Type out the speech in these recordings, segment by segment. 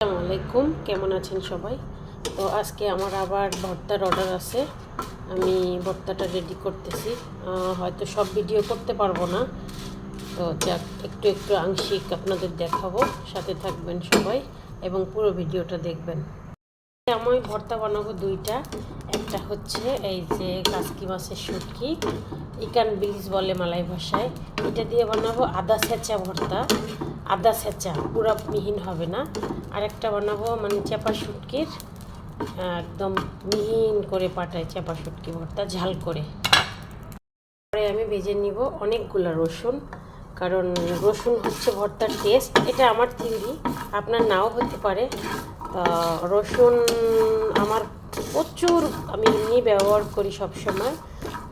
আসসালামু আলাইকুম, কেমন আছেন সবাই? তো আজকে আমার আবার ভর্তার অর্ডার আছে। আমি ভর্তাটা রেডি করতেছি। হয়তো সব ভিডিও করতে পারব না। তো যাক, একটু একটু আংশিক আপনাদের দেখাবো। সাথে থাকবেন সবাই এবং পুরো ভিডিওটা দেখবেন। আমি ভর্তা বানাবো দুইটা। একটা হচ্ছে এই যে কাসকি মাছের শুটকি, ইকান বিলিস বলে মালাই ভাষায়। এটা দিয়ে বানাবো আদা ছেঁচা ভর্তা। আদা ছেঁচা, পুরো মিহিন হবে না। আর একটা বানাবো মানে চেপা শুটকির, একদম মিহিন করে পাটায় চেপা শুটকি ভর্তা, ঝাল করে। পরে আমি ভেজে নিব অনেকগুলো রসুন, কারণ রসুন হচ্ছে ভর্তার টেস্ট এটা আমার থিওরি আপনার নাও হতে পারে। রসুন আমার প্রচুর আমি এমনি ব্যবহার করি সব সময়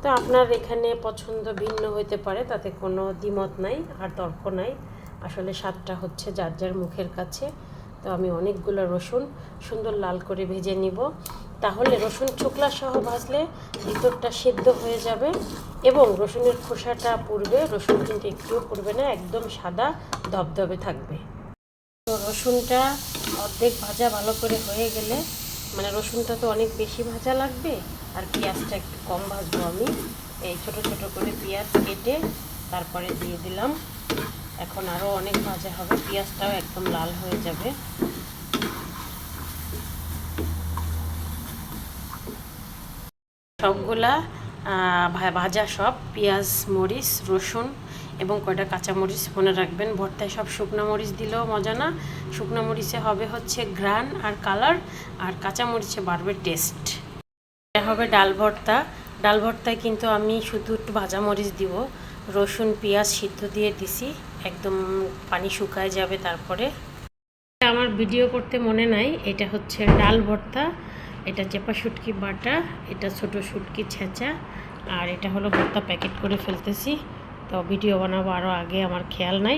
তো আপনার এখানে পছন্দ ভিন্ন হতে পারে, তাতে কোনো দ্বিমত নাই আর তর্ক নাই। আসলে স্বাদটা হচ্ছে যার যার মুখের কাছে। তো আমি অনেকগুলো রসুন সুন্দর লাল করে ভেজে নিব। তাহলে রসুন চোকলা সহ ভাজলে ভিতরটা সেদ্ধ হয়ে যাবে এবং রসুনের খোসাটা পুড়বে। রসুন কিন্তু একটুও পুড়বে না, একদম সাদা ধবধবে থাকবে। রসুনটা অর্ধেক ভাজা ভালো করে হয়ে গেলে মানে রসুনটা তো অনেক বেশি ভাজা লাগবে, আর পেঁয়াজটা একটু কম ভাজবো আমি। এই ছোট ছোট করে পেঁয়াজ কেটে তারপরে দিয়ে দিলাম। এখন আরও অনেক ভাজা হবে, পেঁয়াজটাও একদম লাল হয়ে যাবে। সবগুলা ভাজা সব, পেঁয়াজ, মরিচ, রসুন এবং কয়টা কাঁচামরিচ মনে রাখবেন? ভর্তায় সব শুকনো মরিচ দিলেও মজা না। শুকনো মরিচে হবে হচ্ছে ঘ্রাণ আর কালার, আর কাঁচামরিচে বাড়বে টেস্ট। এটা হবে ডাল ভর্তা। ডাল ভর্তায় কিন্তু আমি শুধু একটু ভাজা মরিচ দিব। রসুন, পেঁয়াজ সিদ্ধ দিয়ে দিছি। একদম পানি শুকায় যাবে তারপরে। আমার ভিডিও করতে মনে নাই। এটা হচ্ছে ডাল ভর্তা। এটা চেপা শুটকি বাটা, এটা ছোট শুটকি ছেঁচা, আর এটা হলো ভর্তা প্যাকেট করে ফেলতেছি। তো ভিডিও বানাবো আরও আগে আমার খেয়াল নাই।